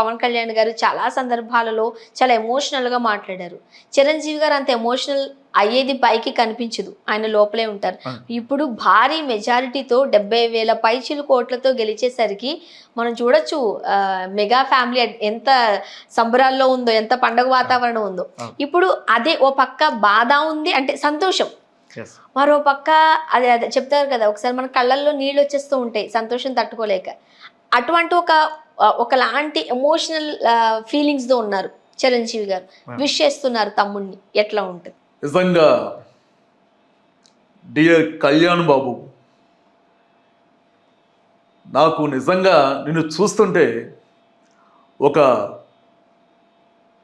పవన్ కళ్యాణ్ గారు చాలా సందర్భాలలో చాలా ఎమోషనల్గా మాట్లాడారు. చిరంజీవి గారు అంత ఎమోషనల్ అయ్యేది పైకి కనిపించదు. ఆయన లోపలే ఉంటారు. ఇప్పుడు భారీ మెజారిటీతో డెబ్బై వేల పైచిలు కోట్లతో గెలిచేసరికి మనం చూడొచ్చు మెగా ఫ్యామిలీ ఎంత సంబరాల్లో ఉందో ఎంత పండగ వాతావరణం ఉందో. ఇప్పుడు అదే ఓ పక్క బాధ ఉంది అంటే సంతోషం. మరో పక్క అదే అదే చెప్తారు కదా ఒకసారి మన కళ్ళల్లో నీళ్ళు వచ్చేస్తూ ఉంటాయి సంతోషం తట్టుకోలేక. అటువంటి ఒక ఒకలాంటి ఎమోషనల్ ఫీలింగ్స్తో ఉన్నారు చిరంజీవి గారు. విష్ చేస్తున్నారు తమ్ముడిని ఎట్లా ఉంటుంది? నిజంగా డియర్ కళ్యాణ్ బాబు నాకు నిజంగా నిన్ను చూస్తుంటే ఒక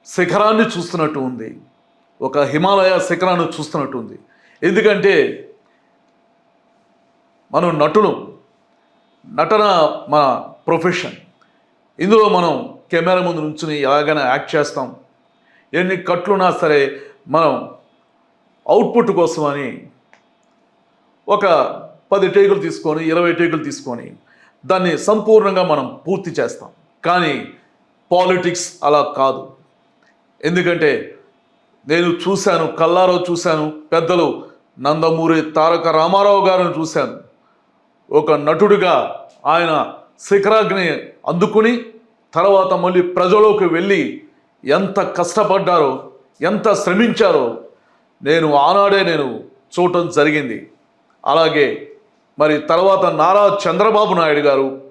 శిఖరాన్ని చూస్తున్నట్టు ఉంది. ఒక హిమాలయ శిఖరాన్ని చూస్తున్నట్టు ఉంది. ఎందుకంటే మనం నటులు నటన మన ప్రొఫెషన్. ఇందులో మనం కెమెరా ముందు నుంచుని ఎలాగైనా యాక్ట్ చేస్తాం. ఎన్ని కట్లున్నా సరే మనం అవుట్పుట్ కోసమని ఒక పది టేకులు తీసుకొని ఇరవై టేకులు తీసుకొని దాన్ని సంపూర్ణంగా మనం పూర్తి చేస్తాం. కానీ పాలిటిక్స్ అలా కాదు. ఎందుకంటే నేను చూశాను కల్లారో చూశాను పెద్దలు నందమూరి తారక రామారావు గారిని చూశాను. ఒక నటుడిగా ఆయన శిఖరాగ్ని అందుకుని తర్వాత మళ్ళీ ప్రజలోకి వెళ్ళి ఎంత కష్టపడ్డారో ఎంత శ్రమించారో నేను ఆనాడే నేను చూడటం జరిగింది. అలాగే మరి తర్వాత నారా చంద్రబాబు నాయుడు గారు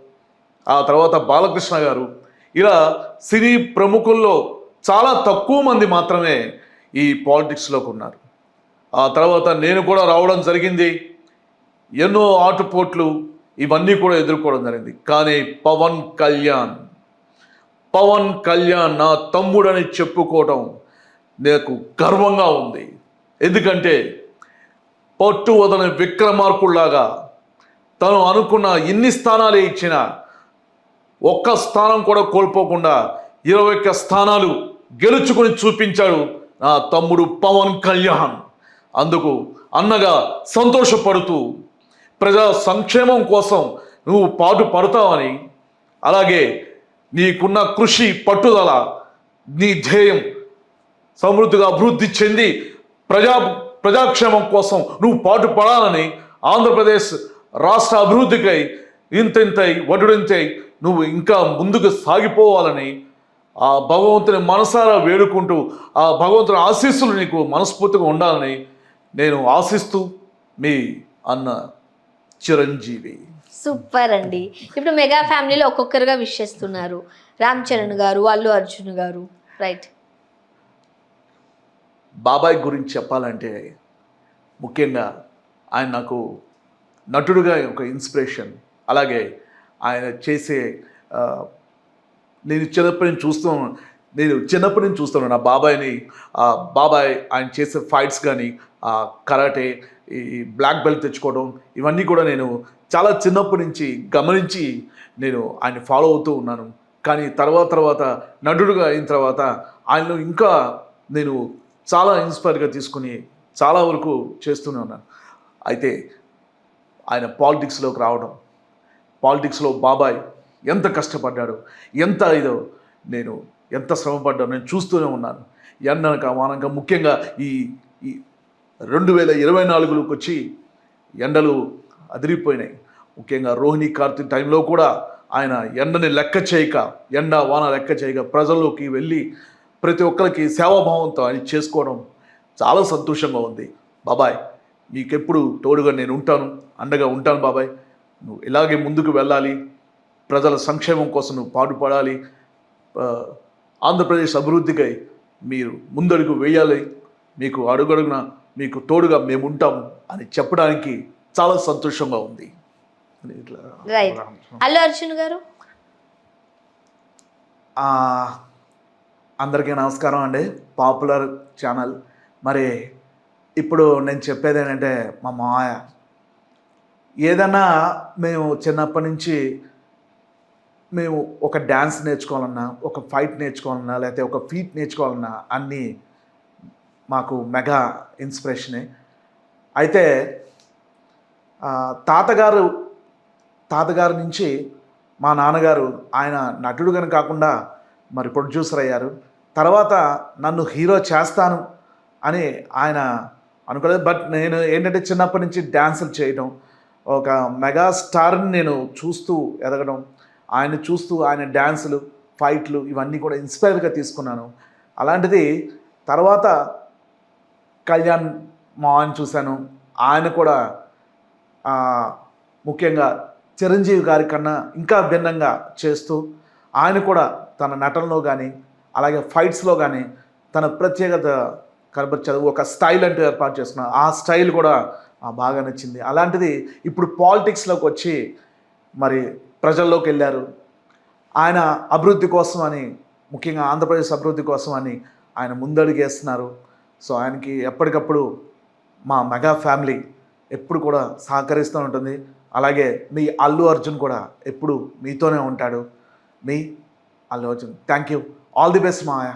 ఆ తర్వాత బాలకృష్ణ గారు ఇలా సినీ ప్రముఖుల్లో చాలా తక్కువ మంది మాత్రమే ఈ పాలిటిక్స్లోకి ఉన్నారు. ఆ తర్వాత నేను కూడా రావడం జరిగింది. ఎన్నో ఆటుపోట్లు ఇవన్నీ కూడా ఎదుర్కోవడం జరిగింది. కానీ పవన్ కళ్యాణ్ పవన్ కళ్యాణ్ నా తమ్ముడని చెప్పుకోవటం నాకు గర్వంగా ఉంది. ఎందుకంటే పట్టు వదలని విక్రమార్కుల్లాగా తను అనుకున్న ఇన్ని స్థానాలే ఇచ్చిన ఒక్క స్థానం కూడా కోల్పోకుండా ఇరవై ఒక్క స్థానాలు గెలుచుకుని చూపించాడు నా తమ్ముడు పవన్ కళ్యాణ్. అందుకు అన్నగా సంతోషపడుతూ ప్రజా సంక్షేమం కోసం నువ్వు పాటు పడతావని అలాగే నీకున్న కృషి పట్టుదల నీ ధ్యేయం సమృద్ధిగా అభివృద్ధి చెంది ప్రజా ప్రజాక్షేమం కోసం నువ్వు పాటు పడాలని ఆంధ్రప్రదేశ్ రాష్ట్ర అభివృద్ధికై ఇంతింతై వడుడింతై నువ్వు ఇంకా ముందుకు సాగిపోవాలని ఆ భగవంతుని మనసారా వేడుకుంటూ ఆ భగవంతుని ఆశీస్సులు నీకు మనస్ఫూర్తిగా ఉండాలని నేను ఆశిస్తూ మీ అన్న చిరంజీవి. సూపర్ అండి. ఇప్పుడు మెగా ఫ్యామిలీలో ఒక్కొక్కరుగా విష్ చేస్తున్నారు. రామ్ చరణ్ గారు అల్లు అర్జున్ గారు. రైట్ బాబాయ్ గురించి చెప్పాలంటే ముఖ్యంగా ఆయన నాకు నటుడుగా ఒక ఇన్స్పిరేషన్. అలాగే ఆయన చేసే నేను చిన్నప్పటి నుంచి చూస్తూ నేను చిన్నప్పటి నుంచి చూస్తున్నాను నా బాబాయ్ని బాబాయ్ ఆయన చేసే ఫైట్స్ కానీ కరాటే ఈ బ్లాక్ బెల్ట్ తెచ్చుకోవడం ఇవన్నీ కూడా నేను చాలా చిన్నప్పటి నుంచి గమనించి నేను ఆయన ఫాలో అవుతూ ఉన్నాను. కానీ తర్వాత తర్వాత నటుడుగా అయిన తర్వాత ఆయనను ఇంకా నేను చాలా ఇన్స్పైర్గా తీసుకుని చాలా వరకు చేస్తూనే ఉన్నాను. అయితే ఆయన పాలిటిక్స్లోకి రావడం పాలిటిక్స్లో బాబాయ్ ఎంత కష్టపడ్డాడు ఎంత ఇదో నేను ఎంత శ్రమపడ్డాను నేను చూస్తూనే ఉన్నాను. ఎండనక వానక ముఖ్యంగా ఈ రెండు వేల ఇరవై నాలుగులోకి వచ్చి ఎండలు అదిరిపోయినాయి. ముఖ్యంగా రోహిణి కార్తీక్ టైంలో కూడా ఆయన ఎండని లెక్క చేయక ఎండ వాన లెక్క చేయక ప్రజల్లోకి వెళ్ళి ప్రతి ఒక్కరికి సేవాభావంతో ఆయన చేసుకోవడం చాలా సంతోషంగా ఉంది. బాబాయ్ నీకెప్పుడు తోడుగా నేను ఉంటాను అండగా ఉంటాను బాబాయ్. నువ్వు ఇలాగే ముందుకు వెళ్ళాలి ప్రజల సంక్షేమం కోసం నువ్వు పాటుపడాలి. ఆంధ్రప్రదేశ్ అభివృద్ధికై మీరు ముందడుగు వేయాలి. మీకు అడుగడుగున మీకు తోడుగా మేము ఉంటాం అని చెప్పడానికి చాలా సంతోషంగా ఉంది. అల్లు అర్జున్ గారు? ఆ, అందరికీ నమస్కారం అండి. Popular channel. మరి ఇప్పుడు నేను చెప్పేది ఏంటంటే మా మాయ ఏదన్నా మేము చిన్నప్పటి నుంచి మేము ఒక డ్యాన్స్ నేర్చుకోవాలన్నా ఒక ఫైట్ నేర్చుకోవాలన్నా లేకపోతే ఒక ఫీట్ నేర్చుకోవాలన్నా అన్నీ మాకు మెగా ఇన్స్పిరేషనే. అయితే తాతగారు తాతగారి నుంచి మా నాన్నగారు ఆయన నటుడుగానే కాకుండా మరి ప్రొడ్యూసర్ అయ్యారు. తర్వాత నన్ను హీరో చేస్తాను అని ఆయన అనుకోలేదు. బట్ నేను ఏంటంటే చిన్నప్పటి నుంచి డ్యాన్సులు చేయడం ఒక మెగా స్టార్ని నేను చూస్తూ ఎదగడం ఆయన చూస్తూ ఆయన డ్యాన్సులు ఫైట్లు ఇవన్నీ కూడా ఇన్స్పైర్గా తీసుకున్నాను. అలాంటిది తర్వాత కళ్యాణ్ మావన్ చూశాను. ఆయన కూడా ముఖ్యంగా చిరంజీవి గారి కన్నా ఇంకా భిన్నంగా చేస్తూ ఆయన కూడా తన నటనలో కానీ అలాగే ఫైట్స్లో కానీ తన ప్రత్యేకత కనబరిచారు ఒక స్టైల్ అంటూ ఏర్పాటు చేసుకున్నారు ఆ స్టైల్ కూడా బాగా నచ్చింది. అలాంటిది ఇప్పుడు పాలిటిక్స్లోకి వచ్చి మరి ప్రజల్లోకి వెళ్ళారు. ఆయన అభివృద్ధి కోసం అని ముఖ్యంగా ఆంధ్రప్రదేశ్ అభివృద్ధి కోసం అని ఆయన ముందడుగేస్తున్నారు సో ఆయనకి ఎప్పటికప్పుడు మా మెగా ఫ్యామిలీ ఎప్పుడు కూడా సహకరిస్తూ ఉంటుంది. అలాగే మీ అల్లు అర్జున్ కూడా ఎప్పుడు మీతోనే ఉంటాడు. మీ Allu Arjun thank you all the best Maya